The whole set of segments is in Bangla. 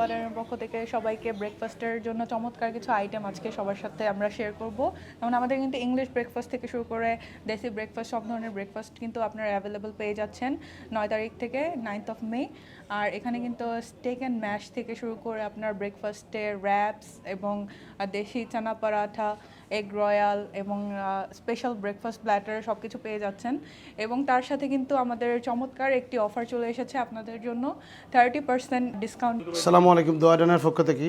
দুয়ারের পক্ষ থেকে সবাইকে ব্রেকফাস্টের জন্য চমৎকার কিছু আইটেম আজকে সবার সাথে আমরা শেয়ার করব। যেমন আমাদের কিন্তু ইংলিশ ব্রেকফাস্ট থেকে শুরু করে দেশি ব্রেকফাস্ট সব ধরনের ব্রেকফাস্ট কিন্তু আপনারা অ্যাভেলেবল পেয়ে যাচ্ছেন নয় তারিখ থেকে নাইন্থ অফ মে আর এখানে কিন্তু স্টেক অ্যান্ড ম্যাশ থেকে শুরু করে আপনার ব্রেকফাস্টে র্যাপস এবং দেশি চানা পরাঠা এগ রয়্যাল এবং স্পেশাল ব্রেকফাস্ট প্ল্যাটার সব কিছু পেয়ে যাচ্ছেন। এবং তার সাথে কিন্তু আমাদের চমৎকার একটি অফার চলে এসেছে আপনাদের জন্য। থার্টি পার্সেন্ট ডিসকাউন্ট সালামু আলাইকুম দোয়াডানের পক্ষ থেকে।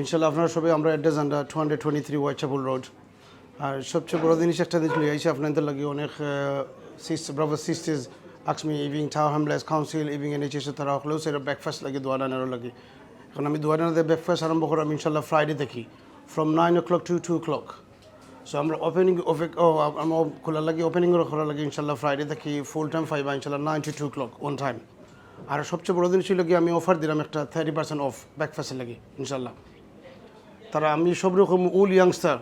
ইনশাল্লাহ আপনারা সবাই, আমরা address under two hundred twenty three Whitechapel road আর সবচেয়ে বড় জিনিস একটা জিনিস লিয়ে আইসি আপনাদের লাগে অনেক ব্রাভার সিস্টেজ আকসমি ইভিং টাওয়ার হামলেস কাউন্সিল ইভিং এনএইচএস তারা হলেও সেটা ব্রেকফাস্ট লাগে দোয়াডানেরও লাগে। এখন আমি দোয়াডানাতে ব্রেকফাস্ট আরম্ভ করাম ইনশাল্লাহ ফ্রাইডে দেখি। From nine o'clock to two o'clock আমরা ওপেনিং ও আমরা খোলা লাগে ওপেনিংও খোলা লাগে ইনশাল্লাহ ফ্রাইডে দেখি ফুল টাইম ফাইভ ইনশাল্লাহ nine to clock on time আর সবচেয়ে বড় দিন ছিল কি আমি অফার দিলাম একটা থার্টি পার্সেন্ট অফ ব্রেকফাস্টের লাগে ইনশাল্লাহ তারা আমি সব রকম উল ইয়াংস্টার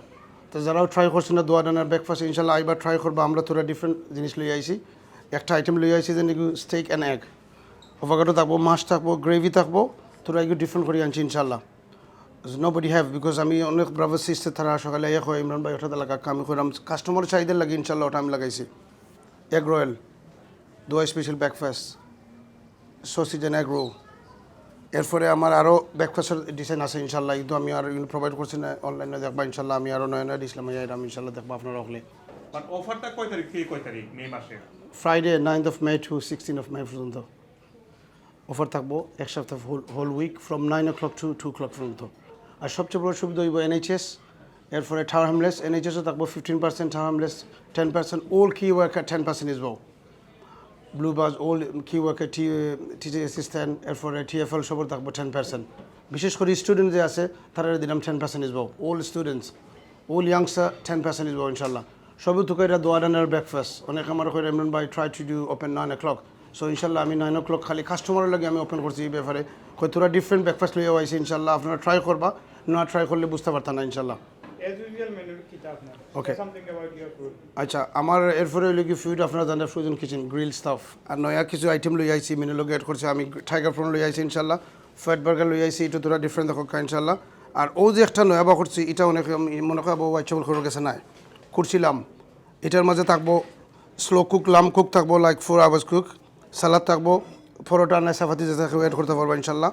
তো যারাও ট্রাই করছে না দোয়া ডানার ব্রেকফাস্ট ইনশাল্লাহ আইবার ট্রাই করব আমরা তোরা ডিফারেন্ট জিনিস লই আইছি একটা আইটেম লই আইছি যে নাকি স্টেক অ্যান্ড এগ অফাকাটো থাকব মাছ থাকব গ্রেভি থাকব তোরা এগুলো ডিফারেন্ট করে আনছি ইনশাল্লাহ বডি হ্যাভ বিকজ আমি অনেক ব্রাভার সিস্টে তারা সকালে এক হয় ইমরান ভাই ওঠাতে লাগা আমি করলাম কাস্টমার চাহিদার লাগে ইনশাল্লাহ ওটা আমি লাগাইছি। এগ রয়্যাল দোয়া special breakfast sausage and egg roll এরপরে আমার আরও ব্রেকফাস্টের ডিজাইন আছে ইনশাল্লাহ কিন্তু আমি আর প্রোভাইড করছি না অনলাইনে দেখবা ইনশাল্লাহ আমি আরও নয় নয় ডিসলাম আমি ইনশাল্লাহ দেখব আপনারা হলে। বাট অফারটা কয় তারিখ থেকে কয় তারিখ মে মাসে? Friday ninth of May to sixteen of May পর্যন্ত। অফার থাকব এক সপ্তাহ whole whole week from nine o'clock to two clock পর্যন্ত। আর সবচেয়ে বড় সুবিধা হইব এনএইচএস এরপরে টাওয়ার হামলেস এনএইচএসও থাকব fifteen percent Tower Hamlets ten percent all key worker ten percent ইসবো blue badge all key worker টি টিচার অ্যাসিস্ট্যান্ট এরপরে টিএফএল সবর থাকব টেন পার্সেন্ট বিশেষ করে স্টুডেন্ট যে আছে, তারা দিলাম টেন পার্সেন্ট ইসবো ওল স্টুডেন্টস ওল ইয়াংস্টার টেন পার্সেন্ট ইসবো ইনশাল্লাহ। সবই তো কইরা ডানার ব্রেকফাস্ট অনেক আমার কইরা ইমরান ভাই try to do open nine o'clock so ইনশাল্লাহ আমি নাইন ও ক্লক খালি কাস্টমারের লাগে আমি ওপেন করছি এই ব্যাপারে। কই তোরা ডিফারেন্ট ব্রেকফাস্ট লইয়া আইছি ইনশাল্লাহ, আপনারা ট্রাই করবা। না ট্রাই করলে বুঝতে পারতাম না ইনশাল্লাহ food. আচ্ছা আমার এরপরে হইল কি ফুড আপনারা জানেন ফ্রোজেন কিচেন গ্রিল স্টাফ আর নয়া কিছু আইটেম লই আইছি মেনু লগে অ্যাড করছি আমি টাইগার প্রন লই আইছি ইনশাল্লাহ ফ্যাট বার্গার লই আইছি এটা তোরা ডিফারেন্ট দেখো ইনশাল্লাহ আর ও যে একটা নয়া বা করছি এটা অনেক মনে করি বউ আইচবল করে গেছে নাই। করছিলাম এটার মাঝে থাকব স্লো কুক লাম কুক থাকব like four hours cook salad থাকব পরোটা না সাফাতি যে থাকবে অ্যাড করতে পারব ইনশাল্লাহ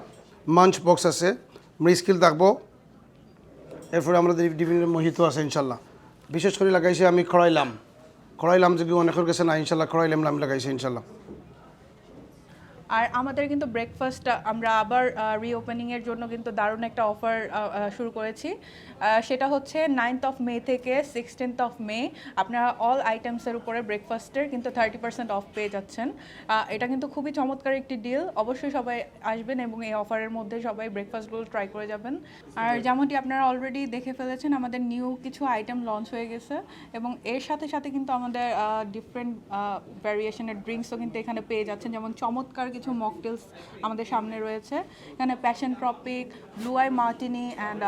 মাঞ্চ বক্স আছে মৃস্কিল থাকব। এরপরে আমাদের বিভিন্ন মোহিত আছে ইনশাল্লাহ। বিশেষ করে লাগাইছে আমি খড়াইলাম। খড়াইলাম যদি অনেকের কাছে না ইনশাল্লাহ খড়াইলাম লাম লাগাইছে ইনশাল্লাহ। আর আমাদের কিন্তু ব্রেকফাস্ট আমরা আবার রিওপেনিং এর জন্য কিন্তু দারুণ একটা অফার শুরু করেছি। সেটা হচ্ছে নাইনথ অফ মে থেকে সিক্সটিন্থ অফ মে আপনারা অল আইটেমসের উপরে ব্রেকফাস্টের কিন্তু থার্টি পার্সেন্ট অফ পেয়ে যাচ্ছেন। এটা কিন্তু খুবই চমৎকার একটি ডিল অবশ্যই সবাই আসবেন এবং এই অফারের মধ্যে সবাই ব্রেকফাস্টগুলো ট্রাই করে যাবেন। আর যেমনটি আপনারা অলরেডি দেখে ফেলেছেন আমাদের নিউ কিছু আইটেম লঞ্চ হয়ে গেছে এবং এর সাথে সাথে কিন্তু আমাদের ডিফারেন্ট ভ্যারিয়েশনের ড্রিঙ্কসও কিন্তু এখানে পেয়ে যাচ্ছেন। যেমন চমৎকার কিছু মকটেলস আমাদের সামনে রয়েছে। এখানে passion tropic blue eye martini and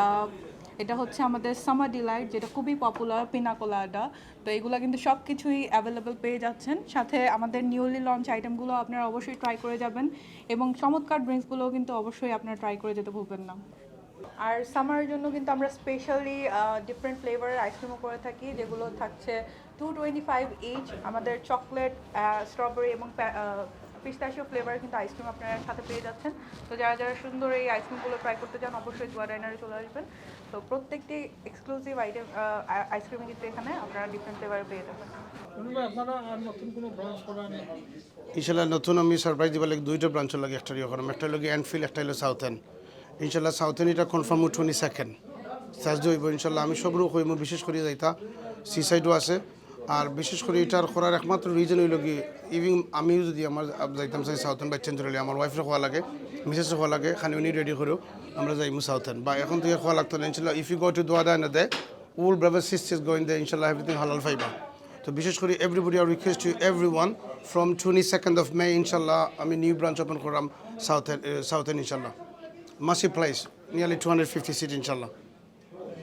এটা হচ্ছে আমাদের সামার ডিলাইট যেটা খুবই পপুলার পিনাকোলাডা তো এগুলো কিন্তু সব কিছুই অ্যাভেলেবেল পেয়ে যাচ্ছেন। সাথে আমাদের নিউলি লঞ্চ আইটেমগুলো আপনারা অবশ্যই ট্রাই করে যাবেন এবং চমৎকার ড্রিঙ্কসগুলোও কিন্তু অবশ্যই আপনারা ট্রাই করে যেতে ভুলবেন না। আর সামারের জন্য কিন্তু আমরা স্পেশালি ডিফারেন্ট ফ্লেভারের আইসক্রিমও করে থাকি, যেগুলো থাকছে টু টোয়েন্টি ফাইভ ইচ আমাদের চকলেট স্ট্রবেরি এবং পিস্তাশিও ফ্লেভারের কিন্তু আইসক্রিম আপনারা সাথে পেয়ে যাচ্ছেন। তো যারা যারা সুন্দর এই আইসক্রিমগুলো ট্রাই করতে চান অবশ্যই দুয়া ডাইনারে চলে আসবেন। তো প্রত্যেকটি এক্সক্লুসিভ আইটেম আইসক্রিম কিন্তু এখানে আপনারা ডিফারেন্ট ফ্লেভারে পেয়ে যাবেন। ইনশাল্লাহ নতুন আমি সারপ্রাইজ দিবার লাগে দুইটা ব্রাঞ্চ লাগে একটা ইয়ে করাম একটা লাগে এনফিল একটা হলো সাউথ এন্ড ইনশাল্লাহ সাউথ এন্ড এটা কনফার্ম টোয়েন্টি সেকেন্ড সার্জে হইব ইনশাল্লাহ আমি সব রূপ হইব বিশেষ করে যাইতা। সি সাইডও আছে। আর বিশেষ করে এটার করার একমাত্র রিজন হইল কি ইভিন আমিও যদি আমার যাইতাম চাই সাউথ এন্ড বাচ্চা চলে আমার ওয়াইফের খাওয়া লাগে মিসেসও খাওয়া লাগে খানি উনি রেডি করেও আমরা যাইমু সাউথ এন্ড বা এখন থেকে খাওয়া লাগতো না, ইনশাল্লাহ ইফ ইউ গো টু দোয়া দেয় না দেয় উল ব্রাভার সিস্টার্স গোয়িং দে ইনশাল্লাহ এভরিথিং হালাল ফাইবা তো বিশেষ করে everybody R request to every one from twenty second of May ইনশাল্লাহ, আমি নিউ ব্রাঞ্চ ওপেন করলাম সাউথ সাউথ ইনশাল্লাহ। মাসি price nearly two hundred fifty seat ইনশাল্লাহ।